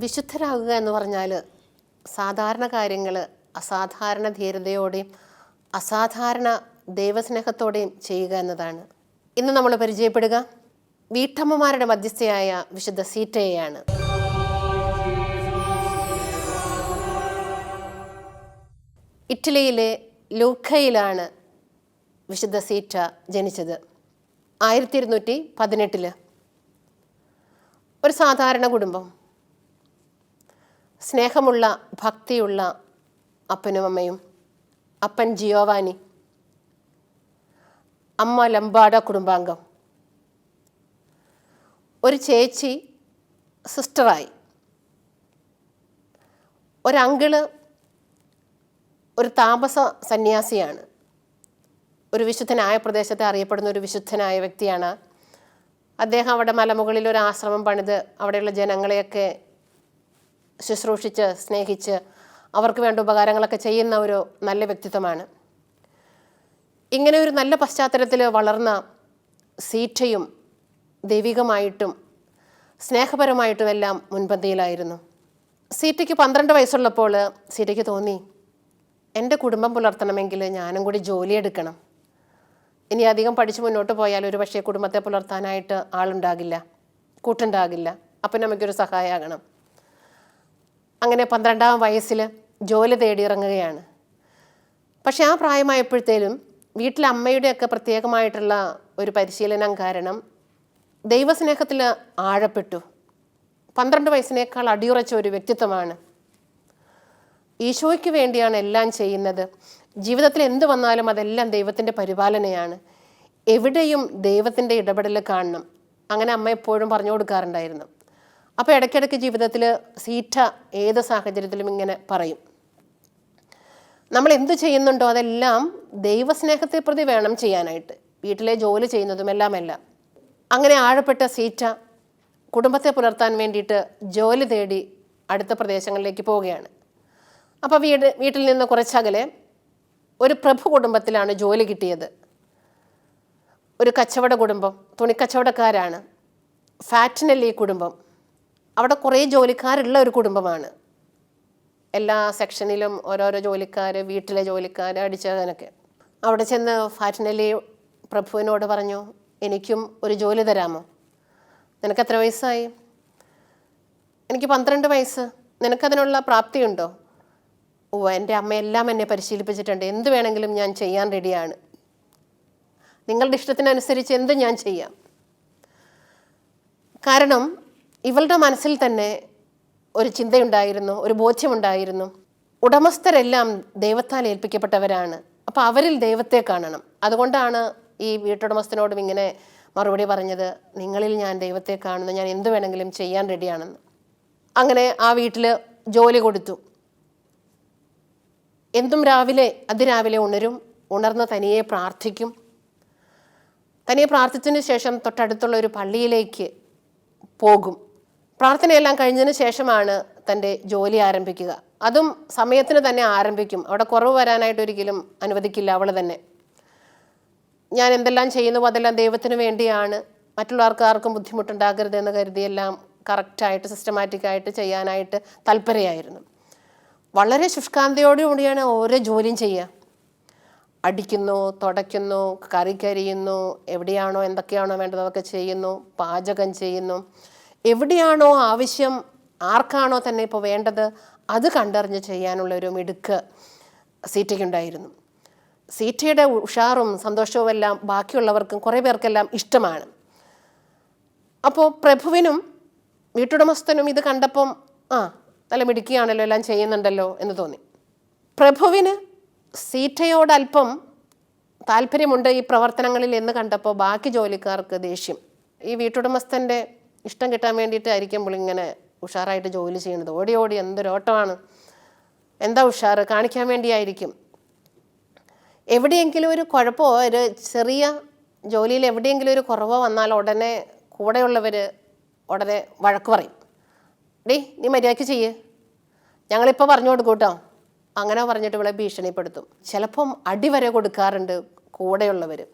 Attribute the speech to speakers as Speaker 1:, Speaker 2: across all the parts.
Speaker 1: വിശുദ്ധരാകുക എന്ന് പറഞ്ഞാൽ സാധാരണ കാര്യങ്ങൾ അസാധാരണ ധീരതയോടെയും അസാധാരണ ദൈവസ്നേഹത്തോടെയും ചെയ്യുക എന്നതാണ്. ഇന്ന് നമ്മൾ പരിചയപ്പെടുക. വീട്ടമ്മമാരുടെ മധ്യസ്ഥയായ വിശുദ്ധ സീറ്റയെയാണ്. ഇറ്റലിയിലെ ലൂഖയിലാണ് വിശുദ്ധ സീറ്റ ജനിച്ചത്. ആയിരത്തി ഇരുന്നൂറ്റി പതിനെട്ടിൽ. ഒരു സാധാരണ കുടുംബം. സ്നേഹമുള്ള ഭക്തിയുള്ള അപ്പനും അമ്മയും. അപ്പൻ ജിയോവാനി. അമ്മ ലംബാഡ കുടുംബാംഗം. ഒരു ചേച്ചി സിസ്റ്ററായി. ഒരങ്കിൾ ഒരു താമസ സന്യാസിയാണ്. ഒരു വിശുദ്ധനായ പ്രദേശത്തെ അറിയപ്പെടുന്ന ഒരു വിശുദ്ധനായ വ്യക്തിയാണ്. അദ്ദേഹം അവിടെ മലമുകളിൽ ഒരു ആശ്രമം പണിത് അവിടെയുള്ള ജനങ്ങളെയൊക്കെ ശുശ്രൂഷിച്ച് സ്നേഹിച്ച് അവർക്ക് വേണ്ട ഉപകാരങ്ങളൊക്കെ ചെയ്യുന്ന ഒരു നല്ല വ്യക്തിത്വമാണ്. ഇങ്ങനെ ഒരു നല്ല പശ്ചാത്തലത്തിൽ വളർന്ന സീറ്റയും ദൈവികമായിട്ടും സ്നേഹപരമായിട്ടും എല്ലാം മുൻപന്തിയിലായിരുന്നു. സീറ്റയ്ക്ക് പന്ത്രണ്ട് വയസ്സുള്ളപ്പോൾ സീറ്റയ്ക്ക് തോന്നി എന്റെ കുടുംബം പുലർത്തണമെങ്കിൽ ഞാനും കൂടി ജോലിയെടുക്കണം ഇനി അധികം പഠിച്ച് മുന്നോട്ട് പോയാൽ ഒരു പക്ഷേ കുടുംബത്തെ പുലർത്താനായിട്ട് ആളുണ്ടാകില്ല കൂട്ടുണ്ടാകില്ല. അപ്പം നമുക്കൊരു സഹായമാകണം അങ്ങനെ പന്ത്രണ്ടാം വയസ്സിൽ ജോലി തേടിയിറങ്ങുകയാണ്. പക്ഷെ ആ പ്രായമായപ്പോഴത്തേലും വീട്ടിലെ അമ്മയുടെയൊക്കെ പ്രത്യേകമായിട്ടുള്ള ഒരു പരിശീലനം കാരണം ദൈവസ്നേഹത്തിൽ ആഴപ്പെട്ടു. പന്ത്രണ്ട് വയസ്സിനേക്കാൾ അടിയുറച്ച ഒരു വ്യക്തിത്വമാണ്. ഈശോയ്ക്ക് വേണ്ടിയാണ് എല്ലാം ചെയ്യുന്നത്. ജീവിതത്തിൽ എന്ത് വന്നാലും അതെല്ലാം ദൈവത്തിന്റെ പരിപാലനയാണ്. എവിടെയും ദൈവത്തിന്റെ ഇടപെടൽ കാണണം. അങ്ങനെ അമ്മ എപ്പോഴും പറഞ്ഞു കൊടുക്കാറുണ്ടായിരുന്നു. അപ്പോൾ ഇടയ്ക്കിടയ്ക്ക് ജീവിതത്തിൽ സീറ്റ ഏത് സാഹചര്യത്തിലും ഇങ്ങനെ പറയും. നമ്മൾ എന്ത് ചെയ്യുന്നുണ്ടോ അതെല്ലാം ദൈവസ്നേഹത്തെ പ്രതി വേണം ചെയ്യാനായിട്ട്. വീട്ടിലെ ജോലി ചെയ്യുന്നതും എല്ലാം എല്ലാം. അങ്ങനെ ആഴപ്പെട്ട സീറ്റ കുടുംബത്തെ പുലർത്താൻ വേണ്ടിയിട്ട് ജോലി തേടി അടുത്ത പ്രദേശങ്ങളിലേക്ക് പോവുകയാണ്. അപ്പോൾ വീട് വീട്ടിൽ നിന്ന് കുറച്ചകലെ ഒരു പ്രഭു കുടുംബത്തിലാണ് ജോലി കിട്ടിയത്. ഒരു കച്ചവട കുടുംബം തുണിക്കച്ചവടക്കാരാണ്. ഫാറ്റിനല്ലി കുടുംബം. അവിടെ കുറേ ജോലിക്കാരുള്ള ഒരു കുടുംബമാണ്. എല്ലാ സെക്ഷനിലും ഓരോരോ ജോലിക്കാർ വീട്ടിലെ ജോലിക്കാർ അടിച്ചതിനൊക്കെ അവിടെ ചെന്ന് ഫാറ്റിനലി പ്രഭുവിനോട് പറഞ്ഞു എനിക്കും ഒരു ജോലി തരാമോ? നിനക്ക് എത്ര വയസ്സായി? എനിക്ക് പന്ത്രണ്ട് വയസ്സ്. നിനക്കതിനുള്ള പ്രാപ്തിയുണ്ടോ? ഓ എന്റെ അമ്മ എല്ലാം എന്നെ പരിശീലിപ്പിച്ചിട്ടുണ്ട്. എന്ത് വേണമെങ്കിലും ഞാൻ ചെയ്യാൻ റെഡിയാണ്. നിങ്ങളുടെ ഇഷ്ടത്തിനനുസരിച്ച് എന്ത് ഞാൻ ചെയ്യാം. കാരണം ഇവളുടെ മനസ്സിൽ തന്നെ ഒരു ചിന്തയുണ്ടായിരുന്നു ഒരു ബോധ്യമുണ്ടായിരുന്നു. ഉടമസ്ഥരെല്ലാം ദൈവത്താൽ ഏൽപ്പിക്കപ്പെട്ടവരാണ്. അപ്പോൾ അവരിൽ ദൈവത്തെ കാണണം. അതുകൊണ്ടാണ് ഈ വീട്ടുടമസ്ഥനോടും ഇങ്ങനെ മറുപടി പറഞ്ഞത് നിങ്ങളിൽ ഞാൻ ദൈവത്തെ കാണുന്നു ഞാൻ എന്തു വേണമെങ്കിലും ചെയ്യാൻ റെഡിയാണെന്ന്. അങ്ങനെ ആ വീട്ടിൽ ജോലി കൊടുത്തു. എന്തും രാവിലെ അതിരാവിലെ ഉണരും ഉണർന്ന് തനിയെ പ്രാർത്ഥിക്കും. തനിയെ പ്രാർത്ഥിച്ചതിന് ശേഷം തൊട്ടടുത്തുള്ള ഒരു പള്ളിയിലേക്ക് പോകും. പ്രാർത്ഥനയെല്ലാം കഴിഞ്ഞതിന് ശേഷമാണ് തന്റെ ജോലി ആരംഭിക്കുക. അതും സമയത്തിന് തന്നെ ആരംഭിക്കും. അവിടെ കുറവ് വരാനായിട്ട് ഒരിക്കലും അനുവദിക്കില്ല അവൾ തന്നെ. ഞാൻ എന്തെല്ലാം ചെയ്യുന്നു അതെല്ലാം ദൈവത്തിന് വേണ്ടിയാണ്. മറ്റുള്ളവർക്ക് ആർക്കും ബുദ്ധിമുട്ടുണ്ടാകരുത് എന്ന് കരുതിയെല്ലാം കറക്റ്റായിട്ട് സിസ്റ്റമാറ്റിക്കായിട്ട് ചെയ്യാനായിട്ട് താല്പര്യമായിരുന്നു വളരെ ശുഷ്കാന്തിയോടുകൂടിയാണ് ഓരോ ജോലിയും ചെയ്യുക. അടിക്കുന്നു തുടയ്ക്കുന്നു കറി കരിയുന്നു എവിടെയാണോ എന്തൊക്കെയാണോ വേണ്ടത് അതൊക്കെ ചെയ്യുന്നു പാചകം ചെയ്യുന്നു. എവിടെയാണോ ആവശ്യം ആർക്കാണോ തന്നെ ഇപ്പോൾ വേണ്ടത് അത് കണ്ടറിഞ്ഞ് ചെയ്യാനുള്ള ഒരു മിടുക്ക് സീറ്റയ്ക്കുണ്ടായിരുന്നു. സീറ്റയുടെ ഉഷാറും സന്തോഷവും എല്ലാം ബാക്കിയുള്ളവർക്കും കുറേ പേർക്കെല്ലാം ഇഷ്ടമാണ്. അപ്പോൾ പ്രഭുവിനും വീട്ടുടമസ്ഥനും ഇത് കണ്ടപ്പം ആ നല്ല മിടുക്കിയാണല്ലോ എല്ലാം ചെയ്യുന്നുണ്ടല്ലോ എന്ന് തോന്നി. പ്രഭുവിന് സീറ്റയോട് അല്പം താല്പര്യമുണ്ട് ഈ പ്രവർത്തനങ്ങളിൽ എന്ന് കണ്ടപ്പോൾ ബാക്കി ജോലിക്കാർക്ക് ദേഷ്യം. ഈ വീട്ടുടമസ്ഥന്റെ ഇഷ്ടം കിട്ടാൻ വേണ്ടിയിട്ടായിരിക്കും ഇങ്ങനെ ഉഷാറായിട്ട് ജോലി ചെയ്യുന്നത്. ഓടി ഓടി എന്തൊരു ഓട്ടമാണ്. എന്താ ഉഷാറ്? കാണിക്കാൻ വേണ്ടിയായിരിക്കും. എവിടെയെങ്കിലും ഒരു കുഴപ്പമോ? ഒരു ചെറിയ ജോലിയിൽ എവിടെയെങ്കിലും ഒരു കുറവോ വന്നാൽ ഉടനെ കൂടെയുള്ളവർ ഉടനെ വഴക്ക് പറയും. ഡേ നീ മര്യാദയ്ക്ക് ചെയ്യ്. ഞങ്ങളിപ്പോൾ പറഞ്ഞു കൊടുക്കും കേട്ടോ. അങ്ങനെ പറഞ്ഞിട്ട് ഇവളെ ഭീഷണിപ്പെടുത്തും. ചിലപ്പം അടിവരെ കൊടുക്കാറുണ്ട് കൂടെയുള്ളവർ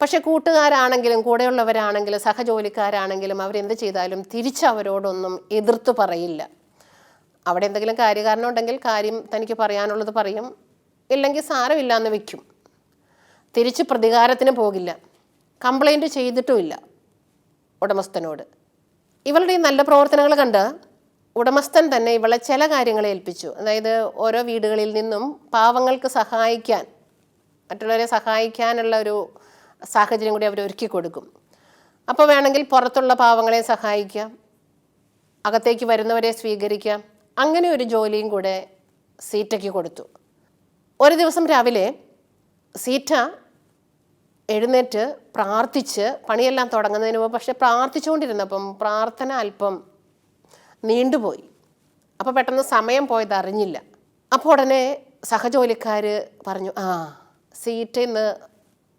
Speaker 1: പക്ഷെ കൂട്ടുകാരാണെങ്കിലും കൂടെയുള്ളവരാണെങ്കിലും സഹജോലിക്കാരാണെങ്കിലും അവരെന്ത് ചെയ്താലും തിരിച്ച് അവരോടൊന്നും എതിർത്ത് പറയില്ല. അവിടെ എന്തെങ്കിലും കാര്യകാരണം ഉണ്ടെങ്കിൽ കാര്യം തനിക്ക് പറയാനുള്ളത് പറയും. ഇല്ലെങ്കിൽ സാരമില്ല എന്ന് വെക്കും. തിരിച്ച് പ്രതികാരത്തിന് പോകില്ല. കംപ്ലൈന്റ് ചെയ്തിട്ടുമില്ല ഉടമസ്ഥനോട്. ഇവളുടെ ഈ നല്ല പ്രവർത്തനങ്ങൾ കണ്ട് ഉടമസ്ഥൻ തന്നെ ഇവളെ ചില കാര്യങ്ങൾ ഏൽപ്പിച്ചു. അതായത് ഓരോ വീടുകളിൽ നിന്നും പാവങ്ങൾക്ക് സഹായിക്കാൻ മറ്റുള്ളവരെ സഹായിക്കാനുള്ള ഒരു സാഹചര്യം കൂടി അവർ ഒരുക്കി കൊടുക്കും. അപ്പോൾ വേണമെങ്കിൽ പുറത്തുള്ള പാവങ്ങളെ സഹായിക്കാം. അകത്തേക്ക് വരുന്നവരെ സ്വീകരിക്കാം. അങ്ങനെ ഒരു ജോലിയും കൂടെ സീറ്റയ്ക്ക് കൊടുത്തു. ഒരു ദിവസം രാവിലെ സീറ്റ എഴുന്നേറ്റ് പ്രാർത്ഥിച്ച് പണിയെല്ലാം തുടങ്ങുന്നതിന് മുമ്പ് പക്ഷെ പ്രാർത്ഥിച്ചുകൊണ്ടിരുന്നപ്പം പ്രാർത്ഥന അല്പം നീണ്ടുപോയി. അപ്പോൾ പെട്ടെന്ന് സമയം പോയത് അറിഞ്ഞില്ല. അപ്പോൾ ഉടനെ സഹജോലിക്കാർ പറഞ്ഞു ആ സീറ്റ് ഇന്ന്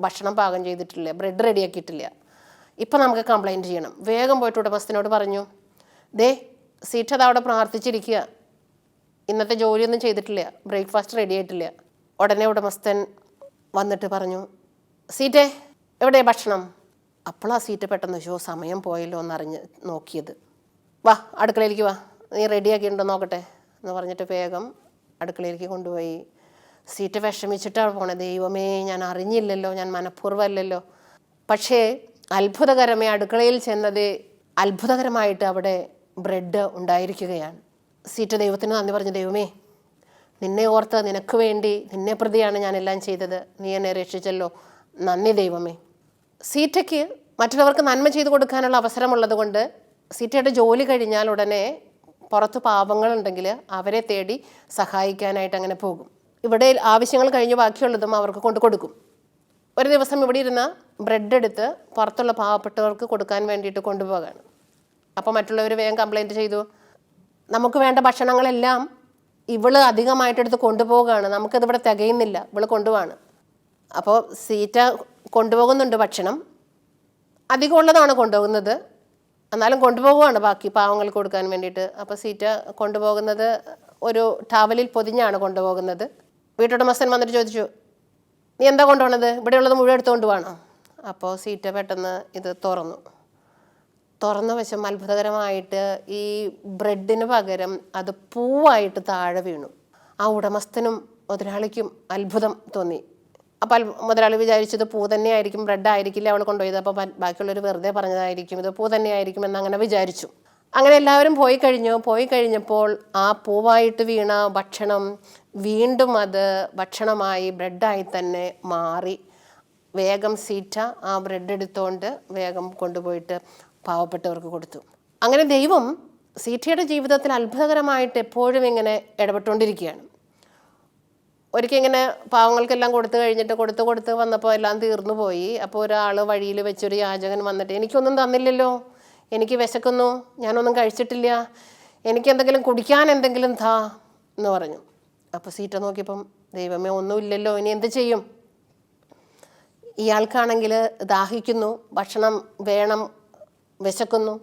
Speaker 1: ഭക്ഷണം പാകം ചെയ്തിട്ടില്ല ബ്രെഡ് റെഡിയാക്കിയിട്ടില്ല ഇപ്പം നമുക്ക് കംപ്ലൈന്റ് ചെയ്യണം. വേഗം പോയിട്ട് ഉടമസ്ഥനോട് പറഞ്ഞു ദേ സീറ്റ് അവിടെ പ്രാർത്ഥിച്ചിരിക്കുക. ഇന്നത്തെ ജോലിയൊന്നും ചെയ്തിട്ടില്ല ബ്രേക്ക്ഫാസ്റ്റ് റെഡി ആയിട്ടില്ല. ഉടനെ ഉടമസ്ഥൻ വന്നിട്ട് പറഞ്ഞു സീറ്റേ എവിടെ ഭക്ഷണം? അപ്പോൾ ആ സീറ്റ് പെട്ടെന്ന് ഷോ സമയം പോയല്ലോ എന്നറിഞ്ഞ് നോക്കിയത്. വാ അടുക്കളയിലേക്ക് വാ. നീ റെഡിയാക്കിയിട്ടുണ്ടോ നോക്കട്ടെ എന്ന് പറഞ്ഞിട്ട് വേഗം അടുക്കളയിലേക്ക് കൊണ്ടുപോയി. സീറ്റ് വിഷമിച്ചിട്ടാണ് പോണത് ദൈവമേ ഞാൻ അറിഞ്ഞില്ലല്ലോ ഞാൻ മനഃപൂർവമല്ലല്ലോ. പക്ഷേ അത്ഭുതകരമേ അടുക്കളയിൽ ചെന്നത് അത്ഭുതകരമായിട്ട് അവിടെ ബ്രെഡ് ഉണ്ടായിരിക്കുകയാണ്. സീറ്റ് ദൈവത്തിന് നന്ദി പറഞ്ഞു ദൈവമേ നിന്നെ ഓർത്ത് നിനക്ക് വേണ്ടി നിന്നെ പ്രതിയാണ് ഞാൻ എല്ലാം ചെയ്തത്. നീ എന്നെ രക്ഷിച്ചല്ലോ. നന്ദി ദൈവമേ. സീറ്റയ്ക്ക് മറ്റുള്ളവർക്ക് നന്മ ചെയ്തു കൊടുക്കാനുള്ള അവസരമുള്ളത് കൊണ്ട് സീറ്റയുടെ ജോലി കഴിഞ്ഞാൽ ഉടനെ പുറത്ത് പാപങ്ങളുണ്ടെങ്കിൽ അവരെ തേടി സഹായിക്കാനായിട്ട് അങ്ങനെ പോകും. ഇവിടെ ആവശ്യങ്ങൾ കഴിഞ്ഞ് ബാക്കിയുള്ളതും അവർക്ക് കൊണ്ട് കൊടുക്കും. ഒരു ദിവസം ഇവിടെ ഇരുന്ന ബ്രെഡ് എടുത്ത് പുറത്തുള്ള പാവപ്പെട്ടവർക്ക് കൊടുക്കാൻ വേണ്ടിയിട്ട് കൊണ്ടുപോകാണ് അപ്പോൾ മറ്റുള്ളവർ വേഗം കംപ്ലൈന്റ് ചെയ്തു. നമുക്ക് വേണ്ട ഭക്ഷണങ്ങളെല്ലാം ഇവൾ അധികമായിട്ടെടുത്ത് കൊണ്ടുപോവുകയാണ്. നമുക്കിതിവിടെ തികയുന്നില്ല. ഇവൾ കൊണ്ടുപോവാണ്. അപ്പോൾ സീറ്റ കൊണ്ടുപോകുന്നുണ്ട് ഭക്ഷണം. അധികം ഉള്ളതാണ് കൊണ്ടുപോകുന്നത്. എന്നാലും കൊണ്ടുപോകുവാണ് ബാക്കി പാവങ്ങൾക്ക് കൊടുക്കാൻ വേണ്ടിയിട്ട്. അപ്പോൾ സീറ്റ കൊണ്ടുപോകുന്നത് ഒരു ടവലിൽ പൊതിഞ്ഞാണ് കൊണ്ടുപോകുന്നത്. വീട്ടുടമസ്ഥൻ വന്നിട്ട് ചോദിച്ചു നീ എന്താ കൊണ്ടുപോണത്? ഇവിടെയുള്ളത് മുഴുവൻ എടുത്തുകൊണ്ട് പോകണോ അപ്പോൾ സീറ്റ പെട്ടെന്ന് ഇത് തുറന്നു. തുറന്ന വശം അത്ഭുതകരമായിട്ട് ഈ ബ്രെഡിന് പകരം അത് പൂവായിട്ട് താഴെ വീണു. ആ ഉടമസ്ഥനും മുതലാളിക്കും അത്ഭുതം തോന്നി. അപ്പോൾ മുതലാളി വിചാരിച്ചത് പൂ തന്നെയായിരിക്കും ബ്രെഡ് ആയിരിക്കില്ല അവൾ കൊണ്ടുപോയത് അപ്പോൾ ബാക്കിയുള്ളവർ വെറുതെ പറഞ്ഞതായിരിക്കും ഇത് പൂ തന്നെയായിരിക്കും എന്ന് അങ്ങനെ വിചാരിച്ചു. അങ്ങനെ എല്ലാവരും പോയി കഴിഞ്ഞു. പോയി കഴിഞ്ഞപ്പോൾ ആ പൂവായിട്ട് വീണ ഭക്ഷണം വീണ്ടും അത് ഭക്ഷണമായി ബ്രെഡായി തന്നെ മാറി. വേഗം സീറ്റ ആ ബ്രെഡ് എടുത്തുകൊണ്ട് വേഗം കൊണ്ടുപോയിട്ട് പാവപ്പെട്ടവർക്ക് കൊടുത്തു. അങ്ങനെ ദൈവം സീറ്റയുടെ ജീവിതത്തിൽ അത്ഭുതകരമായിട്ട് എപ്പോഴും ഇങ്ങനെ ഇടപെട്ടുകൊണ്ടിരിക്കുകയാണ്. ഒരിക്കൽ ഇങ്ങനെ പാവങ്ങൾക്കെല്ലാം കൊടുത്തു കഴിഞ്ഞിട്ട് കൊടുത്ത് കൊടുത്ത് വന്നപ്പോൾ എല്ലാം തീർന്നു പോയി അപ്പോൾ ഒരാൾ വഴിയിൽ വെച്ചൊരു യാചകൻ വന്നിട്ട് എനിക്കൊന്നും തന്നില്ലല്ലോ. എനിക്ക് വിശക്കുന്നു ഞാനൊന്നും കഴിച്ചിട്ടില്ല എനിക്ക് എന്തെങ്കിലും കുടിക്കാൻ എന്തെങ്കിലും താ എന്ന് പറഞ്ഞു. അപ്പോൾ സീറ്റ നോക്കിയപ്പം ദൈവമേ ഒന്നുമില്ലല്ലോ ഇനി എന്ത് ചെയ്യും? ഇയാൾക്കാണെങ്കിൽ ദാഹിക്കുന്നു ഭക്ഷണം വേണം വിശക്കുന്നു.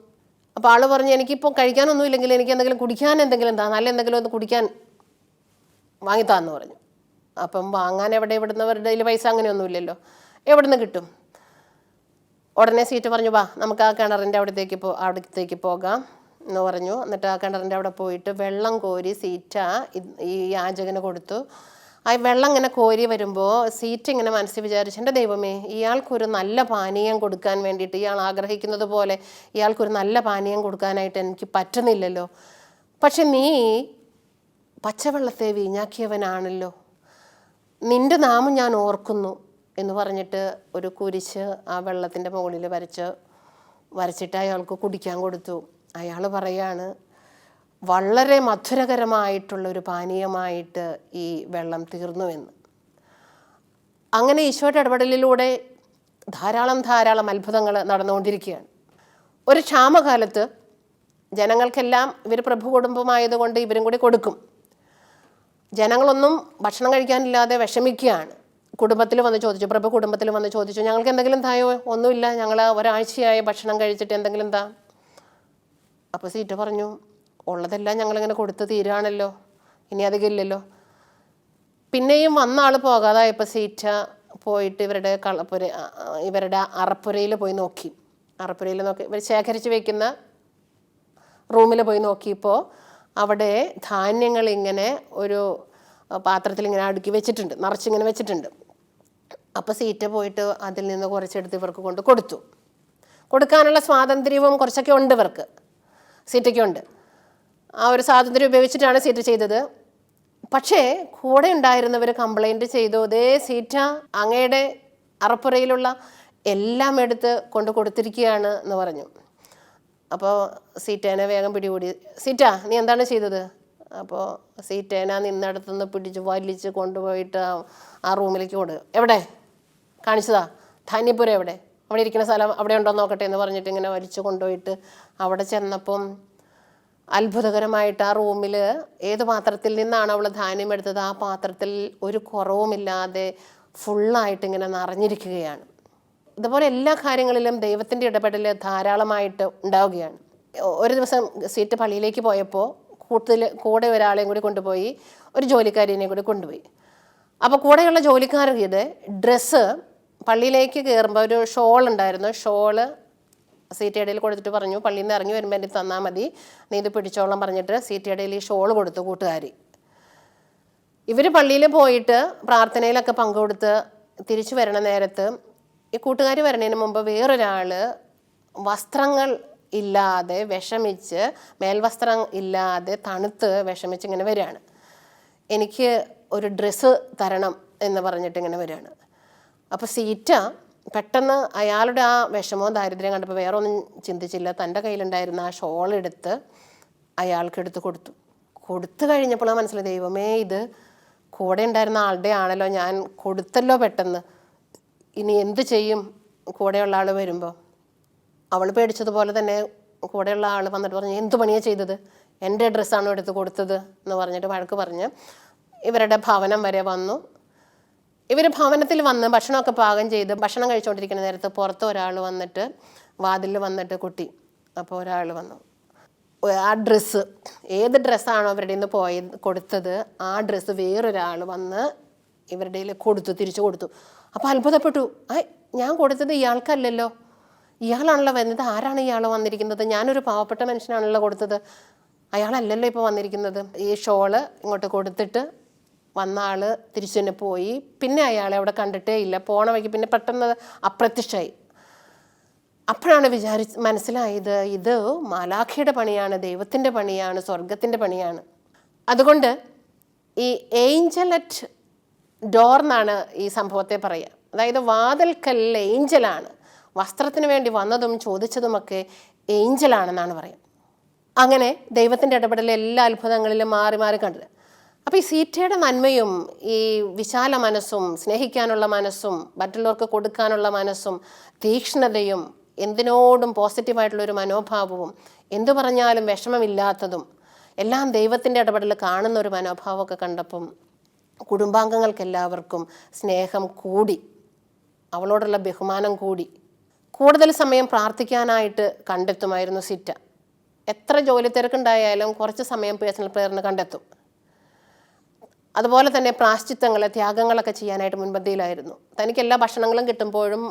Speaker 1: അപ്പോൾ ആൾ പറഞ്ഞു എനിക്കിപ്പോൾ കഴിക്കാനൊന്നും ഇല്ലെങ്കിൽ എനിക്ക് എന്തെങ്കിലും കുടിക്കാൻ എന്തെങ്കിലും താ നല്ല എന്തെങ്കിലും ഒന്ന് കുടിക്കാൻ വാങ്ങിത്താന്ന് പറഞ്ഞു. അപ്പം വാങ്ങാൻ എവിടെ ഇവിടുന്നവരുടെ പൈസ അങ്ങനെയൊന്നുമില്ലല്ലോ. എവിടെ നിന്ന് കിട്ടും? ഉടനെ സീറ്റ് പറഞ്ഞു വാ നമുക്ക് ആ കിണറിന്റെ അവിടത്തേക്ക് പോ അവിടത്തേക്ക് പോകാം എന്ന് പറഞ്ഞു. എന്നിട്ട് ആ കിണറിന്റെ അവിടെ പോയിട്ട് വെള്ളം കോരി സീറ്റ ഈ യാചകന് കൊടുത്തു. ആ വെള്ളം ഇങ്ങനെ കോരി വരുമ്പോൾ സീറ്റ് ഇങ്ങനെ മനസ്സിൽ വിചാരിച്ചു എന്റെ ദൈവമേ ഇയാൾക്കൊരു നല്ല പാനീയം കൊടുക്കാൻ വേണ്ടിയിട്ട് ഇയാൾ ആഗ്രഹിക്കുന്നത് പോലെ ഇയാൾക്കൊരു നല്ല പാനീയം കൊടുക്കാനായിട്ട് എനിക്ക് പറ്റുന്നില്ലല്ലോ. പക്ഷെ നീ പച്ചവെള്ളത്തെ വീഞ്ഞാക്കിയവനാണല്ലോ. നിന്റെ നാമം ഞാൻ ഓർക്കുന്നു. എന്ന് പറഞ്ഞിട്ട് ഒരു കുരിശ് ആ വെള്ളത്തിന്റെ മുകളിൽ വരച്ച് വരച്ചിട്ട് അയാൾക്ക് കുടിക്കാൻ കൊടുത്തു. അയാൾ പറയാണ് വളരെ മധുരകരമായിട്ടുള്ള ഒരു പാനീയമായിട്ട് ഈ വെള്ളം തീർന്നു എന്ന്. അങ്ങനെ ഈശോയുടെ ഇടപെടലിലൂടെ ധാരാളം ധാരാളം അത്ഭുതങ്ങൾ നടന്നുകൊണ്ടിരിക്കുകയാണ്. ഒരു ക്ഷാമകാലത്ത് ജനങ്ങൾക്കെല്ലാം ഇവർ പ്രഭു കുടുംബമായതുകൊണ്ട് ഇവരും കൂടി കൊടുക്കും. ജനങ്ങളൊന്നും ഭക്ഷണം കഴിക്കാനില്ലാതെ വിഷമിക്കുകയാണ്. കുടുംബത്തിൽ വന്ന് ചോദിച്ചു പ്രഭു കുടുംബത്തിൽ വന്ന് ചോദിച്ചു ഞങ്ങൾക്ക് എന്തെങ്കിലും തായോ? ഒന്നുമില്ല ഞങ്ങൾ ഒരാഴ്ചയായി ഭക്ഷണം കഴിച്ചിട്ട് എന്തെങ്കിലും താ. അപ്പോൾ സീറ്റ് പറഞ്ഞു ഉള്ളതെല്ലാം ഞങ്ങളിങ്ങനെ കൊടുത്ത് തീരുകയാണല്ലോ ഇനി അധികം ഇല്ലല്ലോ. പിന്നെയും വന്ന ആൾ പോകാതായപ്പോൾ സീറ്റ പോയിട്ട് ഇവരുടെ കളപ്പുര ഇവരുടെ അറപ്പുരയിൽ പോയി നോക്കി. അറപ്പുരയിൽ നോക്കി ഇവർ ശേഖരിച്ച് വെക്കുന്ന റൂമിൽ പോയി നോക്കിയപ്പോൾ അവിടെ ധാന്യങ്ങൾ ഇങ്ങനെ ഒരു പാത്രത്തിൽ ഇങ്ങനെ അടുക്കി വെച്ചിട്ടുണ്ട് നിറച്ചിങ്ങനെ വെച്ചിട്ടുണ്ട്. അപ്പോൾ സീറ്റ പോയിട്ട് അതിൽ നിന്ന് കുറച്ചെടുത്ത് ഇവർക്ക് കൊണ്ട് കൊടുത്തു. കൊടുക്കാനുള്ള സ്വാതന്ത്ര്യവും കുറച്ചൊക്കെ ഉണ്ട് ഇവർക്ക്. സീറ്റയ്ക്കുണ്ട് ആ ഒരു സ്വാതന്ത്ര്യം ഉപയോഗിച്ചിട്ടാണ് സീറ്റ് ചെയ്തത്. പക്ഷേ കൂടെ ഉണ്ടായിരുന്നവർ കംപ്ലൈന്റ് ചെയ്തു. അതേ സീറ്റ അങ്ങയുടെ അറപ്പുറയിലുള്ള എല്ലാം എടുത്ത് കൊണ്ട് കൊടുത്തിരിക്കുകയാണ് എന്ന് പറഞ്ഞു. അപ്പോൾ സീറ്റേനെ വേഗം പിടികൂടി. സീറ്റ നീ എന്താണ് ചെയ്തത്? അപ്പോൾ സീറ്റേന നിന്നിടത്തുനിന്ന് പിടിച്ച് വലിച്ച് കൊണ്ടുപോയിട്ട് ആ- റൂമിലേക്ക് കൊണ്ടു എവിടെ? കാണിച്ചതാ? ധാന്യപുരം എവിടെ? അവിടെ ഇരിക്കുന്ന സ്ഥലം അവിടെ ഉണ്ടോ നോക്കട്ടെ എന്ന് പറഞ്ഞിട്ട് ഇങ്ങനെ വലിച്ചു കൊണ്ടുപോയിട്ട് അവിടെ ചെന്നപ്പം അത്ഭുതകരമായിട്ട് ആ റൂമിൽ ഏത് പാത്രത്തിൽ നിന്നാണ് അവൾ ധാന്യം എടുത്തത് ആ പാത്രത്തിൽ ഒരു കുറവുമില്ലാതെ ഫുള്ളായിട്ട് ഇങ്ങനെ നിറഞ്ഞിരിക്കുകയാണ്. ഇതുപോലെ എല്ലാ കാര്യങ്ങളിലും ദൈവത്തിന്റെ ഇടപെടൽ ധാരാളമായിട്ട് ഉണ്ടാവുകയാണ്. ഒരു ദിവസം സീറ്റ് പള്ളിയിലേക്ക് പോയപ്പോൾ കൂട്ടത്തിൽ കൂടെ ഒരാളെയും കൂടി കൊണ്ടുപോയി ഒരു ജോലിക്കാരിനെയും കൂടി കൊണ്ടുപോയി. അപ്പോൾ കൂടെയുള്ള ജോലിക്കാരുടെ ഡ്രസ്സ് പള്ളിയിലേക്ക് കയറുമ്പോൾ ഒരു ഷോൾ ഉണ്ടായിരുന്നു. ഷോൾ സീറ്റ് ഇടയിൽ കൊടുത്തിട്ട് പറഞ്ഞു പള്ളിയിൽ നിന്ന് ഇറങ്ങി വരുമ്പോൾ എനിക്ക് തന്നാൽ മതി. നീ ഇത് പിടിച്ചോളം പറഞ്ഞിട്ട് സീറ്റ് ഇടയിൽ ഈ ഷോൾ കൊടുത്തു കൂട്ടുകാരി. ഇവർ പള്ളിയിൽ പോയിട്ട് പ്രാർത്ഥനയിലൊക്കെ പങ്കുകൊടുത്ത് തിരിച്ചു വരണ നേരത്ത് ഈ കൂട്ടുകാർ വരണതിന് മുമ്പ് വേറൊരാൾ വസ്ത്രങ്ങൾ ഇല്ലാതെ വിഷമിച്ച് മേൽവസ്ത്രം ഇല്ലാതെ തണുത്ത് വിഷമിച്ച് ഇങ്ങനെ വരികയാണ്. എനിക്ക് ഒരു ഡ്രസ്സ് തരണം എന്ന് പറഞ്ഞിട്ട് ഇങ്ങനെ വരികയാണ്. അപ്പോൾ സീറ്റ പെട്ടെന്ന് അയാളുടെ ആ വിഷമവും ദാരിദ്ര്യം കണ്ടപ്പോൾ വേറെ ഒന്നും ചിന്തിച്ചില്ല. തന്റെ കയ്യിലുണ്ടായിരുന്ന ആ ഷോൾ എടുത്ത് അയാൾക്ക് എടുത്ത് കൊടുത്തു. കൊടുത്തു കഴിഞ്ഞപ്പോൾ മനസ്സിലായി ദൈവമേ ഇത് കൂടെ ഉണ്ടായിരുന്ന ആളുടെ ആണല്ലോ. ഞാൻ കൊടുത്തല്ലോ പെട്ടെന്ന്. ഇനി എന്ത് ചെയ്യും? കൂടെയുള്ള ആൾ വരുമ്പോൾ അവൾ പേടിച്ചതുപോലെ തന്നെ കൂടെയുള്ള ആൾ വന്നിട്ട് പറഞ്ഞു എന്ത് പണിയാണ് ചെയ്തത്? എന്റെ ഡ്രസ്സാണോ എടുത്ത് കൊടുത്തത്? എന്ന് പറഞ്ഞിട്ട് വഴക്ക് പറഞ്ഞ് ഇവരുടെ ഭവനം വരെ വന്നു. ഇവർ ഭവനത്തിൽ വന്ന് ഭക്ഷണമൊക്കെ പാകം ചെയ്ത് ഭക്ഷണം കഴിച്ചുകൊണ്ടിരിക്കുന്ന നേരത്ത് പുറത്ത് ഒരാൾ വന്നിട്ട് വാതിലിൽ വന്നിട്ട് കുട്ടി. അപ്പോൾ ഒരാൾ വന്നു. ആ ഡ്രസ്സ് ഏത് ഡ്രസ്സാണോ അവരുടെ നിന്ന് പോയത് കൊടുത്തത് ആ ഡ്രസ്സ് വേറൊരാൾ വന്ന് ഇവരുടെ കൊടുത്തു തിരിച്ചു കൊടുത്തു. അപ്പോൾ അത്ഭുതപ്പെട്ടു. ഞാൻ കൊടുത്തത് ഇയാൾക്കല്ലല്ലോ. ഇയാളാണല്ലോ വരുന്നത്? ആരാണ് ഇയാൾ വന്നിരിക്കുന്നത്? ഞാനൊരു പാവപ്പെട്ട മനുഷ്യനാണല്ലോ കൊടുത്തത്. അയാളല്ലല്ലോ ഇപ്പോൾ വന്നിരിക്കുന്നത്. ഈ ഷോൾ ഇങ്ങോട്ട് കൊടുത്തിട്ട് വന്ന ആൾ തിരിച്ചു തന്നെ പോയി. പിന്നെ അയാളെ അവിടെ കണ്ടിട്ടേ ഇല്ല. പോണ വഴിക്ക് പിന്നെ പെട്ടെന്ന് അപ്രത്യക്ഷമായി അപ്പോഴാണ് വിചാരിച്ച് മനസ്സിലായത് ഇത് മാലാഖയുടെ പണിയാണ് ദൈവത്തിന്റെ പണിയാണ് സ്വർഗത്തിന്റെ പണിയാണ്. അതുകൊണ്ട് ഈ ഏഞ്ചൽ അറ്റ് ഡോർ എന്നാണ് ഈ സംഭവത്തെ പറയുക. അതായത് വാതിൽക്കൽ ഏഞ്ചലാണ്. വസ്ത്രത്തിന് വേണ്ടി വന്നതും ചോദിച്ചതുമൊക്കെ ഏഞ്ചലാണെന്നാണ് പറയുന്നത്. അങ്ങനെ ദൈവത്തിന്റെ ഇടപെടൽ എല്ലാ അത്ഭുതങ്ങളിലും മാറി മാറി കണ്ടത്. അപ്പോൾ ഈ സീറ്റയുടെ നന്മയും ഈ വിശാല മനസ്സും സ്നേഹിക്കാനുള്ള മനസ്സും മറ്റുള്ളവർക്ക് കൊടുക്കാനുള്ള മനസ്സും തീക്ഷ്ണതയും എന്തിനോടും പോസിറ്റീവായിട്ടുള്ളൊരു മനോഭാവവും എന്തു പറഞ്ഞാലും വിഷമമില്ലാത്തതും എല്ലാം ദൈവത്തിന്റെ ഇടപെടൽ കാണുന്ന ഒരു മനോഭാവമൊക്കെ കണ്ടപ്പം കുടുംബാംഗങ്ങൾക്ക് എല്ലാവർക്കും സ്നേഹം കൂടി അവളോടുള്ള ബഹുമാനം കൂടി കൂടുതൽ സമയം പ്രാർത്ഥിക്കാനായിട്ട് കണ്ടെത്തുമായിരുന്നു സിറ്റ. എത്ര ജോലി തിരക്കുണ്ടായാലും കുറച്ച് സമയം പേഴ്സണൽ പ്രെയറിന് കണ്ടെത്തും. അതുപോലെ തന്നെ പ്രാശ്ചിത്തങ്ങൾ ത്യാഗങ്ങളൊക്കെ ചെയ്യാനായിട്ട് മുൻപന്തിയിലായിരുന്നു. തനിക്ക് എല്ലാ ഭക്ഷണങ്ങളും കിട്ടുമ്പോഴും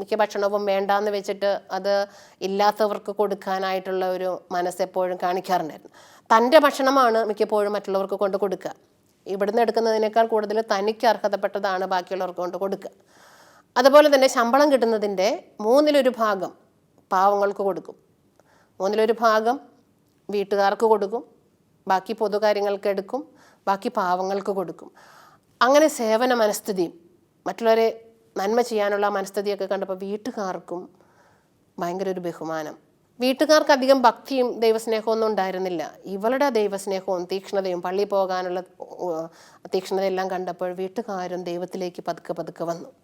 Speaker 1: മിക്ക ഭക്ഷണവും വേണ്ടാന്ന് വെച്ചിട്ട് അത് ഇല്ലാത്തവർക്ക് കൊടുക്കാനായിട്ടുള്ള ഒരു മനസ്സെപ്പോഴും കാണിക്കാറുണ്ടായിരുന്നു. തന്റെ ഭക്ഷണമാണ് മിക്കപ്പോഴും മറ്റുള്ളവർക്ക് കൊണ്ട് കൊടുക്കുക. ഇവിടുന്ന് എടുക്കുന്നതിനേക്കാൾ കൂടുതൽ തനിക്ക് അർഹതപ്പെട്ടതാണ് ബാക്കിയുള്ളവർക്ക് കൊണ്ട് കൊടുക്കുക. അതുപോലെ തന്നെ ശമ്പളം കിട്ടുന്നതിന്റെ മൂന്നിലൊരു ഭാഗം പാവങ്ങൾക്ക് കൊടുക്കും. മൂന്നിലൊരു ഭാഗം വീട്ടുകാർക്ക് കൊടുക്കും. ബാക്കി പൊതുകാര്യങ്ങൾക്ക് എടുക്കും. ബാക്കി പാവങ്ങൾക്ക് കൊടുക്കും. അങ്ങനെ സേവന മനസ്ഥിതിയും മറ്റുള്ളവരെ നന്മ ചെയ്യാനുള്ള മനസ്ഥിതിയൊക്കെ കണ്ടപ്പോൾ വീട്ടുകാർക്കും ഭയങ്കര ഒരു ബഹുമാനം. വീട്ടുകാർക്ക് അധികം ഭക്തിയും ദൈവസ്നേഹവും ഒന്നും ഉണ്ടായിരുന്നില്ല. ഇവളുടെ ദൈവസ്നേഹവും തീക്ഷ്ണതയും പള്ളി പോകാനുള്ള തീക്ഷ്ണതയെല്ലാം കണ്ടപ്പോൾ വീട്ടുകാരും ദൈവത്തിലേക്ക് പതുക്കെ പതുക്കെ വന്നു.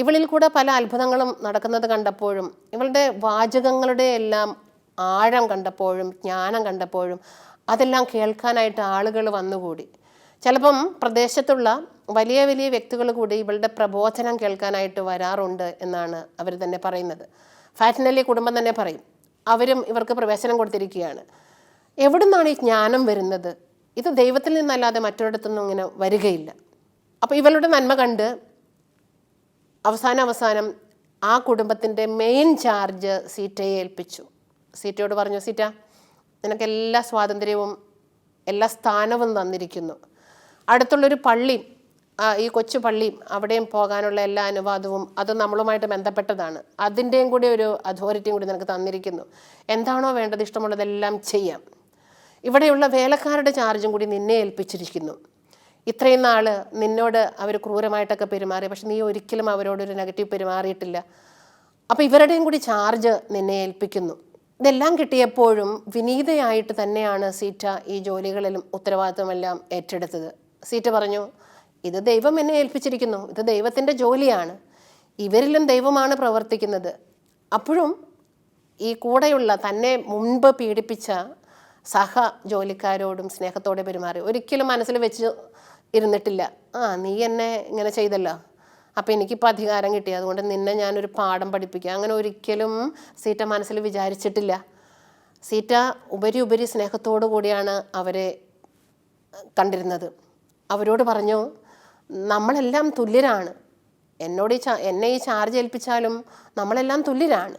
Speaker 1: ഇവളിൽ കൂടെ പല അത്ഭുതങ്ങളും നടക്കുന്നത് കണ്ടപ്പോഴും ഇവളുടെ വാചകങ്ങളുടെ എല്ലാം ആഴം കണ്ടപ്പോഴും ജ്ഞാനം കണ്ടപ്പോഴും അതെല്ലാം കേൾക്കാനായിട്ട് ആളുകൾ വന്നുകൂടി. ചിലപ്പം പ്രദേശത്തുള്ള വലിയ വലിയ വ്യക്തികൾ കൂടി ഇവളുടെ പ്രബോധനം കേൾക്കാനായിട്ട് വരാറുണ്ട് എന്നാണ് അവർ തന്നെ പറയുന്നത്. ഫാറ്റിനലി കുടുംബം തന്നെ പറയും അവരും ഇവർക്ക് പ്രവേശനം കൊടുത്തിരിക്കുകയാണ്. എവിടുന്നാണ് ഈ ജ്ഞാനം വരുന്നത്? ഇത് ദൈവത്തിൽ നിന്നല്ലാതെ മറ്റൊരിടത്തുനിന്നും ഇങ്ങനെ വരികയില്ല. അപ്പോൾ ഇവളുടെ നന്മ കണ്ട് അവസാനം അവസാനം ആ കുടുംബത്തിന്റെ മെയിൻ ചാർജ് സീറ്റയെ ഏൽപ്പിച്ചു. സീറ്റയോട് പറഞ്ഞു സീറ്റ നിനക്ക് എല്ലാ സ്വാതന്ത്ര്യവും എല്ലാ സ്ഥാനവും തന്നിരിക്കുന്നു. അടുത്തുള്ളൊരു പള്ളി ഈ കൊച്ചു പള്ളിയും അവിടെയും പോകാനുള്ള എല്ലാ അനുവാദവും അത് നമ്മളുമായിട്ട് ബന്ധപ്പെട്ടതാണ്. അതിന്റെയും കൂടി ഒരു അതോറിറ്റിയും കൂടി നിനക്ക് തന്നിരിക്കുന്നു. എന്താണോ വേണ്ടത് ഇഷ്ടമുള്ളതെല്ലാം ചെയ്യാം. ഇവിടെയുള്ള വേലക്കാരുടെ ചാർജും കൂടി നിന്നെ ഏൽപ്പിച്ചിരിക്കുന്നു. ഇത്രയും നാൾ നിന്നോട് അവർ ക്രൂരമായിട്ടൊക്കെ പെരുമാറി പക്ഷെ നീ ഒരിക്കലും അവരോടൊരു നെഗറ്റീവ് പെരുമാറിയിട്ടില്ല. അപ്പോൾ ഇവരുടെയും കൂടി ചാർജ് നിന്നെ ഏൽപ്പിക്കുന്നു. ഇതെല്ലാം കിട്ടിയപ്പോഴും വിനീതയായിട്ട് തന്നെയാണ് സീറ്റ ഈ ജോലികളിലും ഉത്തരവാദിത്വമെല്ലാം ഏറ്റെടുത്തത്. സീറ്റ പറഞ്ഞു ഇത് ദൈവം എന്നെ ഏൽപ്പിച്ചിരിക്കുന്നു. ഇത് ദൈവത്തിന്റെ ജോലിയാണ്. ഇവരിലും ദൈവമാണ് പ്രവർത്തിക്കുന്നത്. അപ്പോഴും ഈ കൂടെയുള്ള തന്നെ മുൻപ് പീഡിപ്പിച്ച സഹ ജോലിക്കാരോടും സ്നേഹത്തോടെ പെരുമാറി. ഒരിക്കലും മനസ്സിൽ വെച്ച് ഇരുന്നിട്ടില്ല. ആ നീ എന്നെ ഇങ്ങനെ ചെയ്തല്ലോ. അപ്പോൾ എനിക്കിപ്പോൾ അധികാരം കിട്ടി. അതുകൊണ്ട് നിന്നെ ഞാനൊരു പാഠം പഠിപ്പിക്കുക അങ്ങനെ ഒരിക്കലും സീറ്റ മനസ്സിൽ വിചാരിച്ചിട്ടില്ല. സീറ്റ ഉപരി ഉപരി സ്നേഹത്തോടു കൂടിയാണ് അവരെ കണ്ടിരുന്നത്. അവരോട് പറഞ്ഞു നമ്മളെല്ലാം തുല്യരാണ്. എന്നോട് ഈ എന്നെ ഈ ചാർജ് ഏൽപ്പിച്ചാലും നമ്മളെല്ലാം തുല്യരാണ്.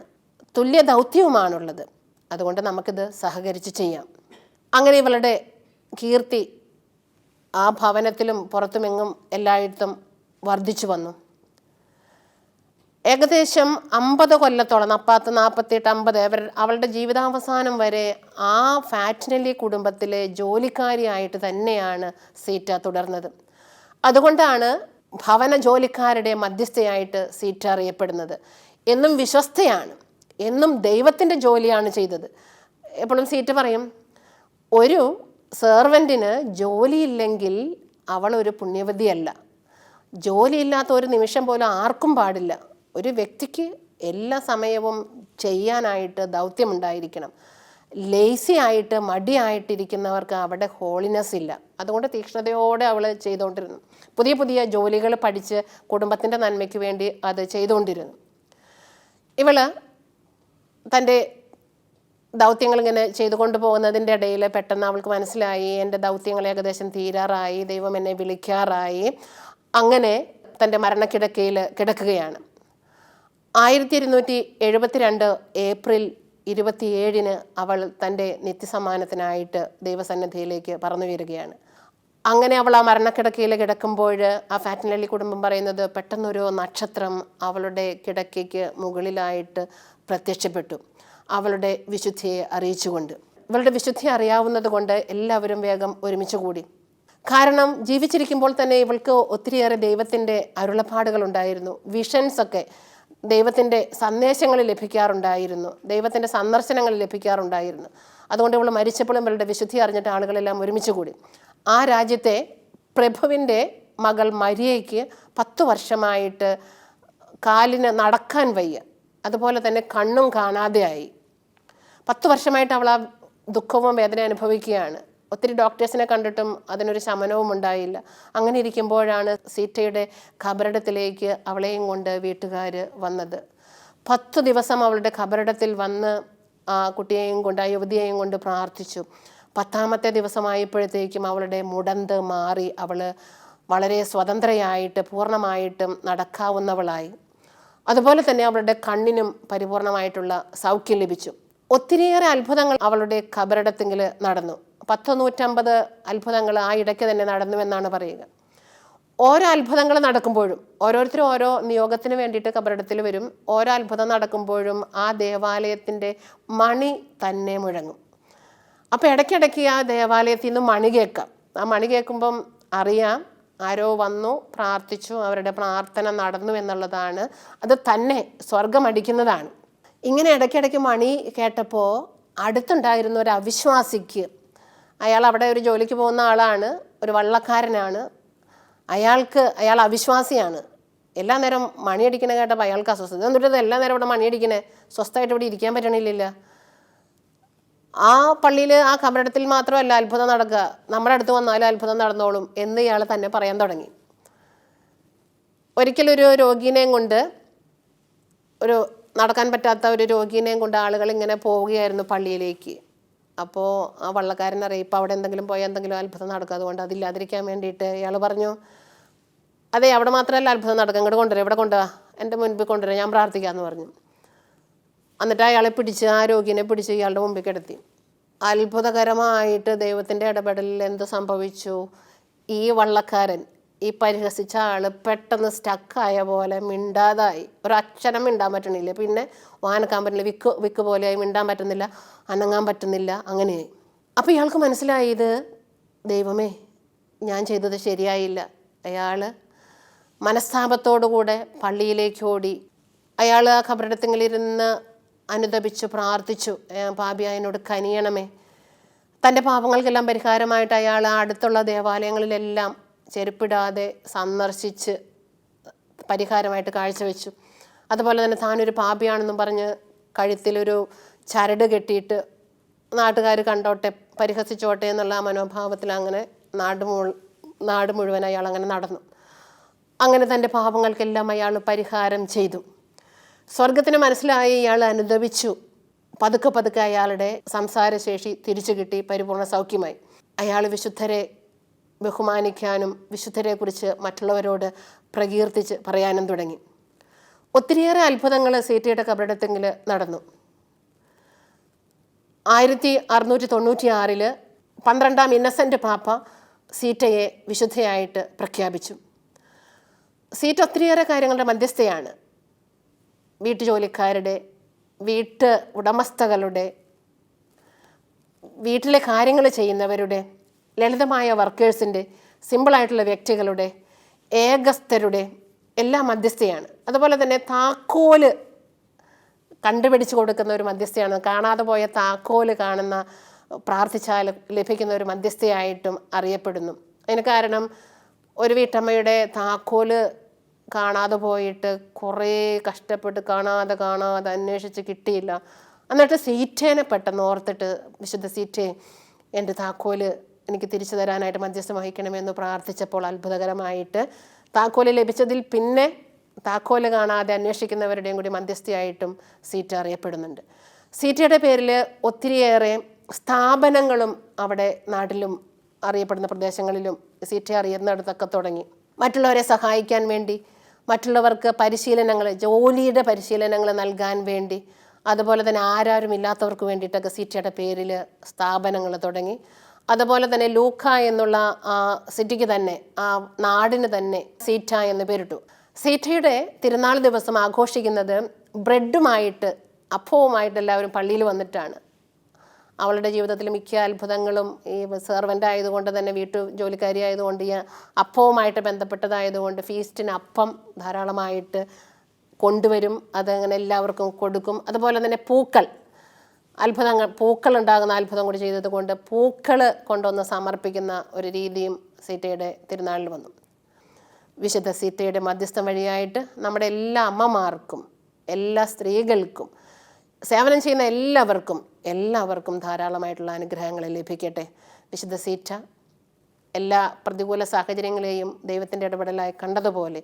Speaker 1: തുല്യ ദൗത്യവുമാണുള്ളത്. അതുകൊണ്ട് നമുക്കിത് സഹകരിച്ച് ചെയ്യാം. അങ്ങനെ ഇവളുടെ കീർത്തി ആ ഭവനത്തിലും പുറത്തുമെങ്ങും എല്ലായിടത്തും വർദ്ധിച്ചു വന്നു. ഏകദേശം അമ്പത് കൊല്ലത്തോളം നാൽപ്പത്ത് നാൽപ്പത്തിയെട്ട് അമ്പത് അവർ അവളുടെ ജീവിതാവസാനം വരെ ആ ഫാറ്റ്നലി കുടുംബത്തിലെ ജോലിക്കാരിയായിട്ട് തന്നെയാണ് സീറ്റ തുടർന്നത്. അതുകൊണ്ടാണ് ഭവന ജോലിക്കാരുടെ മധ്യസ്ഥയായിട്ട് സീറ്റ അറിയപ്പെടുന്നത്. എന്നും വിശ്വസ്തയാണ് എന്നും ദൈവത്തിന്റെ ജോലിയാണ് ചെയ്തത്. എപ്പോഴും സീറ്റ പറയും ഒരു സെർവന്റിന് ജോലിയില്ലെങ്കിൽ അവൾ ഒരു പുണ്യവതിയല്ല. ജോലിയില്ലാത്ത ഒരു നിമിഷം പോലും ആർക്കും പാടില്ല. ഒരു വ്യക്തിക്ക് എല്ലാ സമയവും ചെയ്യാനായിട്ട് ദൗത്യമുണ്ടായിരിക്കണം. ലേസി ആയിട്ട് മടിയായിട്ടിരിക്കുന്നവർക്ക് അവിടെ ഹോളിനെസ് ഇല്ല. അതുകൊണ്ട് തീക്ഷ്ണതയോടെ അവൾ ചെയ്തുകൊണ്ടിരുന്നു. പുതിയ പുതിയ ജോലികൾ പഠിച്ച് കുടുംബത്തിന്റെ നന്മയ്ക്ക് വേണ്ടി അത് ചെയ്തുകൊണ്ടിരുന്നു. ഇവൾ തന്റെ ദൗത്യങ്ങൾ ഇങ്ങനെ ചെയ്തുകൊണ്ട് പോകുന്നതിന്റെ ഇടയിൽ പെട്ടെന്ന് അവൾക്ക് മനസ്സിലായി എന്റെ ദൗത്യങ്ങൾ ഏകദേശം തീരാറായി ദൈവം എന്നെ വിളിക്കാറായി. അങ്ങനെ തന്റെ മരണക്കിടക്കയിൽ കിടക്കുകയാണ്. ആയിരത്തി ഇരുന്നൂറ്റി എഴുപത്തിരണ്ട് ഏപ്രിൽ ഇരുപത്തിയേഴിന് അവൾ തന്റെ നിത്യസമ്മാനത്തിനായിട്ട് ദൈവസന്നിധിയിലേക്ക് പറന്നു വരികയാണ് അങ്ങനെ അവൾ ആ മരണക്കിടക്കയിൽ കിടക്കുമ്പോൾ ആ ഫാറ്റിനലി കുടുംബം പറയുന്നത് പെട്ടെന്നൊരു നക്ഷത്രം അവളുടെ കിടക്കയ്ക്ക് മുകളിലായിട്ട് പ്രത്യക്ഷപ്പെട്ടു. അവളുടെ വിശുദ്ധിയെ അറിയിച്ചുകൊണ്ട്. ഇവളുടെ വിശുദ്ധി അറിയാവുന്നത് കൊണ്ട് എല്ലാവരും വേഗം ഒരുമിച്ച് കൂടി. കാരണം ജീവിച്ചിരിക്കുമ്പോൾ തന്നെ ഇവൾക്ക് ഒത്തിരിയേറെ ദൈവത്തിന്റെ അരുളപ്പാടുകൾ ഉണ്ടായിരുന്നു വിഷൻസ് ഒക്കെ ദൈവത്തിന്റെ സന്ദേശങ്ങൾ ലഭിക്കാറുണ്ടായിരുന്നു. ദൈവത്തിന്റെ സന്ദർശനങ്ങൾ ലഭിക്കാറുണ്ടായിരുന്നു. അതുകൊണ്ട് ഇവൾ മരിച്ചപ്പോഴും ഇവളുടെ വിശുദ്ധി അറിഞ്ഞിട്ട് ആളുകളെല്ലാം ഒരുമിച്ച് കൂടി. ആ രാജ്യത്തെ പ്രഭുവിന്റെ മകൾ മരിയയ്ക്ക് പത്ത് വർഷമായിട്ട് കാലിന് നടക്കാൻ വയ്യ. അതുപോലെ തന്നെ കണ്ണും കാണാതെയായി. പത്ത് വർഷമായിട്ട് അവൾ ആ ദുഃഖവും വേദന അനുഭവിക്കുകയാണ്. ഒത്തിരി ഡോക്ടേഴ്സിനെ കണ്ടിട്ടും അതിനൊരു ശമനവും ഉണ്ടായില്ല. അങ്ങനെ ഇരിക്കുമ്പോഴാണ് സീറ്റയുടെ ഖബറിടത്തിലേക്ക് അവളെയും കൊണ്ട് വീട്ടുകാർ വന്നത്. പത്ത് ദിവസം അവളുടെ ഖബറിടത്തിൽ വന്ന് ആ കുട്ടിയെയും കൊണ്ട് ആ യുവതിയെയും കൊണ്ട് പ്രാർത്ഥിച്ചു. പത്താമത്തെ ദിവസമായപ്പോഴത്തേക്കും അവളുടെ മുടന്ത് മാറി അവൾ വളരെ സ്വതന്ത്രയായിട്ട് പൂർണമായിട്ടും നടക്കാവുന്നവളായി. അതുപോലെ തന്നെ അവളുടെ കണ്ണിനും പരിപൂർണമായിട്ടുള്ള സൗഖ്യം ലഭിച്ചു. ഒത്തിരിയേറെ അത്ഭുതങ്ങൾ അവളുടെ ഖബറിടത്തെങ്കിൽ നടന്നു. പത്ത് നൂറ്റമ്പത് അത്ഭുതങ്ങൾ ആ ഇടയ്ക്ക് തന്നെ നടന്നു എന്നാണ് പറയുക. ഓരോ അത്ഭുതങ്ങൾ നടക്കുമ്പോഴും ഓരോരുത്തരും ഓരോ നിയോഗത്തിന് വേണ്ടിയിട്ട് കബറിടത്തിൽ വരും. ഓരോ അത്ഭുതം നടക്കുമ്പോഴും ആ ദേവാലയത്തിന്റെ മണി തന്നെ മുഴങ്ങും. അപ്പോൾ ഇടയ്ക്കിടയ്ക്ക് ആ ദേവാലയത്തിൽ നിന്ന് മണി കേൾക്കാം. ആ മണി കേൾക്കുമ്പം അറിയാം ആരോ വന്നു പ്രാർത്ഥിച്ചു അവരുടെ പ്രാർത്ഥന നടന്നു എന്നുള്ളതാണ്. അത് തന്നെ സ്വർഗമടിക്കുന്നതാണ് ഇങ്ങനെ ഇടയ്ക്കിടയ്ക്ക് മണി കേട്ടപ്പോൾ അടുത്തുണ്ടായിരുന്ന ഒരു അവിശ്വാസിക്ക്. അയാൾ അവിടെ ഒരു ജോലിക്ക് പോകുന്ന ആളാണ് ഒരു വള്ളക്കാരനാണ്. അയാൾക്ക് അയാൾ അവിശ്വാസിയാണ്. എല്ലാ നേരം മണിയടിക്കണ കേട്ടപ്പോൾ അയാൾക്ക് അസ്വസ്ഥത. എന്നിട്ട് എല്ലാ നേരം ഇവിടെ മണിയടിക്കണേ സ്വസ്ഥമായിട്ട് ഇവിടെ ഇരിക്കാൻ പറ്റണില്ല ആ പള്ളിയിൽ ആ കബറിടത്തിൽ മാത്രമല്ല അത്ഭുതം നടക്കുക. നമ്മുടെ അടുത്ത് വന്നാലും അത്ഭുതം നടന്നോളും എന്ന് ഇയാൾ തന്നെ പറയാൻ തുടങ്ങി. ഒരിക്കലൊരു രോഗീനെയും കൊണ്ട് ഒരു നടക്കാൻ പറ്റാത്ത ഒരു രോഗീനെയും കൊണ്ട് ആളുകൾ ഇങ്ങനെ പോവുകയായിരുന്നു പള്ളിയിലേക്ക്. അപ്പോൾ ആ വള്ളക്കാരൻ ഇപ്പോൾ അവിടെ എന്തെങ്കിലും പോയാൽ എന്തെങ്കിലും അത്ഭുതം നടക്കും. അതുകൊണ്ട് അതില്ലാതിരിക്കാൻ വേണ്ടിയിട്ട് ഇയാൾ പറഞ്ഞു അതെ അവിടെ മാത്രമല്ല അത്ഭുതം നടക്കുക. ഇങ്ങോട്ട് കൊണ്ടുവരാം ഇവിടെ കൊണ്ടുവരാം എന്റെ മുൻപിൽ കൊണ്ടുവരാം ഞാൻ പ്രാർത്ഥിക്കാമെന്ന് പറഞ്ഞു. എന്നിട്ട് അയാളെ പിടിച്ച് ആ രോഗിനെ പിടിച്ച് ഇയാളുടെ മുമ്പിൽ കിടത്തി. അത്ഭുതകരമായിട്ട് ദൈവത്തിന്റെ ഇടപെടലിൽ എന്ത് സംഭവിച്ചു? ഈ വള്ളക്കാരൻ ഈ പരിഹസിച്ച ആൾ പെട്ടെന്ന് സ്റ്റക്കായ പോലെ മിണ്ടാതായി. ഒരക്ഷരം മിണ്ടാൻ പറ്റണില്ല. പിന്നെ വാനക്കാൻ പറ്റുന്നില്ല വിക്ക് വിക്ക് പോലെയായി മിണ്ടാൻ പറ്റുന്നില്ല അനങ്ങാൻ പറ്റുന്നില്ല അങ്ങനെയായി. അപ്പോൾ ഇയാൾക്ക് മനസ്സിലായി ദൈവമേ ഞാൻ ചെയ്തത് ശരിയായില്ല. അയാൾ മനസ്താപത്തോടുകൂടെ പള്ളിയിലേക്ക് ഓടി. അയാൾ ആ ഖബറിടത്തിങ്ങളിരുന്ന് അനുദപിച്ചു പ്രാർത്ഥിച്ചു. പാപി അതിനോട് കനിയണമേ. തന്റെ പാപങ്ങൾക്കെല്ലാം പരിഹാരമായിട്ട് അയാൾ അടുത്തുള്ള ദേവാലയങ്ങളിലെല്ലാം ചെരുപ്പിടാതെ സന്ദർശിച്ച് പരിഹാരമായിട്ട് കാഴ്ചവെച്ചു. അതുപോലെ തന്നെ താനൊരു പാപിയാണെന്നും പറഞ്ഞ് കഴുത്തിലൊരു ചരട് കെട്ടിയിട്ട് നാട്ടുകാർ കണ്ടോട്ടെ പരിഹസിച്ചോട്ടെ എന്നുള്ള ആ മനോഭാവത്തിൽ അങ്ങനെ നാട് മുഴ നാട് മുഴുവൻ അയാൾ അങ്ങനെ നടന്നു. അങ്ങനെ തന്റെ പാപങ്ങൾക്കെല്ലാം അയാൾ പരിഹാരം ചെയ്തു. സ്വർഗത്തിന് മനസ്സിലായി ഇയാൾ അനുദപിച്ചു. പതുക്കെ പതുക്കെ അയാളുടെ സംസാരശേഷി തിരിച്ചു കിട്ടി പരിപൂർണ സൗഖ്യമായി. അയാൾ വിശുദ്ധരെ ബഹുമാനിക്കാനും വിശുദ്ധരെക്കുറിച്ച് മറ്റുള്ളവരോട് പ്രകീർത്തിച്ച് പറയാനും തുടങ്ങി. ഒത്തിരിയേറെ അത്ഭുതങ്ങൾ സീറ്റയുടെ കബറിടത്തെങ്കിൽ നടന്നു. ആയിരത്തി അറുന്നൂറ്റി തൊണ്ണൂറ്റി ആറിൽ പന്ത്രണ്ടാം ഇന്നസെന്റ് പാപ്പ സീറ്റയെ വിശുദ്ധയായിട്ട് പ്രഖ്യാപിച്ചു. സീറ്റ് ഒത്തിരിയേറെ കാര്യങ്ങളുടെ മധ്യസ്ഥയാണ്. വീട്ടുജോലിക്കാരുടെ വീട്ട് ഉടമസ്ഥകളുടെ വീട്ടിലെ കാര്യങ്ങൾ ചെയ്യുന്നവരുടെ ലളിതമായ വർക്കേഴ്സിന്റെ സിമ്പിളായിട്ടുള്ള വ്യക്തികളുടെ ഏകസ്ഥരുടെ എല്ലാ മധ്യസ്ഥയാണ്. അതുപോലെ തന്നെ താക്കോൽ കണ്ടുപിടിച്ച് കൊടുക്കുന്ന ഒരു മധ്യസ്ഥയാണ്. കാണാതെ പോയ താക്കോൽ കാണുന്ന പ്രാർത്ഥിച്ചാൽ ലഭിക്കുന്ന ഒരു മധ്യസ്ഥയായിട്ടും അറിയപ്പെടുന്നു. അതിന് കാരണം ഒരു വീട്ടമ്മയുടെ താക്കോൽ കാണാതെ പോയിട്ട് കുറേ കഷ്ടപ്പെട്ട് കാണാതെ കാണാതെ അന്വേഷിച്ച് കിട്ടിയില്ല. എന്നിട്ട് സീറ്റേനെ പെട്ടെന്ന് ഓർത്തിട്ട് വിശുദ്ധ സീറ്റേ എന്റെ താക്കോൽ എനിക്ക് തിരിച്ചു തരാനായിട്ട് മധ്യസ്ഥം വഹിക്കണമെന്ന് പ്രാർത്ഥിച്ചപ്പോൾ അത്ഭുതകരമായിട്ട് താക്കോൽ ലഭിച്ചതിൽ പിന്നെ താക്കോൽ കാണാതെ അന്വേഷിക്കുന്നവരുടെയും കൂടി മധ്യസ്ഥയായിട്ടും സീറ്റ് അറിയപ്പെടുന്നുണ്ട്. സീറ്റയുടെ പേരിൽ ഒത്തിരിയേറെ സ്ഥാപനങ്ങളും അവിടെ നാട്ടിലും അറിയപ്പെടുന്ന പ്രദേശങ്ങളിലും സീറ്റ അറിയുന്നിടത്തൊക്കെ തുടങ്ങി. മറ്റുള്ളവരെ സഹായിക്കാൻ വേണ്ടി മറ്റുള്ളവർക്ക് പരിശീലനങ്ങൾ ജോലിയുടെ പരിശീലനങ്ങൾ നൽകാൻ വേണ്ടി അതുപോലെ തന്നെ ആരാരും ഇല്ലാത്തവർക്ക് വേണ്ടിയിട്ടൊക്കെ സീറ്റയുടെ പേരിൽ സ്ഥാപനങ്ങൾ തുടങ്ങി. അതുപോലെ തന്നെ ലൂക്ക എന്നുള്ള ആ സിറ്റിക്ക് തന്നെ ആ നാടിന് തന്നെ സീറ്റ എന്ന് പേരിട്ടു. സീറ്റയുടെ തിരുനാൾ ദിവസം ആഘോഷിക്കുന്നത് ബ്രെഡുമായിട്ട് അപ്പവുമായിട്ട് എല്ലാവരും പള്ളിയിൽ വന്നിട്ടാണ്. അവളുടെ ജീവിതത്തിൽ മിക്ക അത്ഭുതങ്ങളും ഈ സെർവന്റ് ആയതുകൊണ്ട് തന്നെ വീട്ടു ജോലിക്കാരി ആയതുകൊണ്ട് ഈ അപ്പവുമായിട്ട് ബന്ധപ്പെട്ടതായതുകൊണ്ട് ഫീസ്റ്റിന് അപ്പം ധാരാളമായിട്ട് കൊണ്ടുവരും. അതങ്ങനെ എല്ലാവർക്കും കൊടുക്കും. അതുപോലെ തന്നെ പൂക്കൾ. അത്ഭുതങ്ങൾ പൂക്കൾ ഉണ്ടാകുന്ന അത്ഭുതം കൂടി ചെയ്തത് കൊണ്ട് പൂക്കൾ കൊണ്ടുവന്ന് സമർപ്പിക്കുന്ന ഒരു രീതിയും സീറ്റയുടെ തിരുനാളിൽ വന്നു. വിശുദ്ധ സീറ്റയുടെ മധ്യസ്ഥം വഴിയായിട്ട് നമ്മുടെ എല്ലാ അമ്മമാർക്കും എല്ലാ സ്ത്രീകൾക്കും സേവനം ചെയ്യുന്ന എല്ലാവർക്കും എല്ലാവർക്കും ധാരാളമായിട്ടുള്ള അനുഗ്രഹങ്ങൾ ലഭിക്കട്ടെ. വിശുദ്ധ സീറ്റ എല്ലാ പ്രതികൂല സാഹചര്യങ്ങളെയും ദൈവത്തിന്റെ ഇടപെടലായി കണ്ടതുപോലെ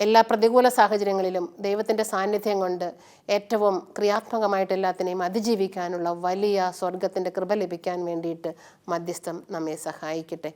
Speaker 1: എല്ലാ പ്രതികൂല സാഹചര്യങ്ങളിലും ദൈവത്തിന്റെ സാന്നിധ്യം കൊണ്ട് ഏറ്റവും ക്രിയാത്മകമായിട്ട് എല്ലാത്തിനെയും അതിജീവിക്കാനുള്ള വലിയ സ്വർഗത്തിന്റെ കൃപ ലഭിക്കാൻ വേണ്ടിയിട്ട് മധ്യസ്ഥം നമ്മെ സഹായിക്കട്ടെ.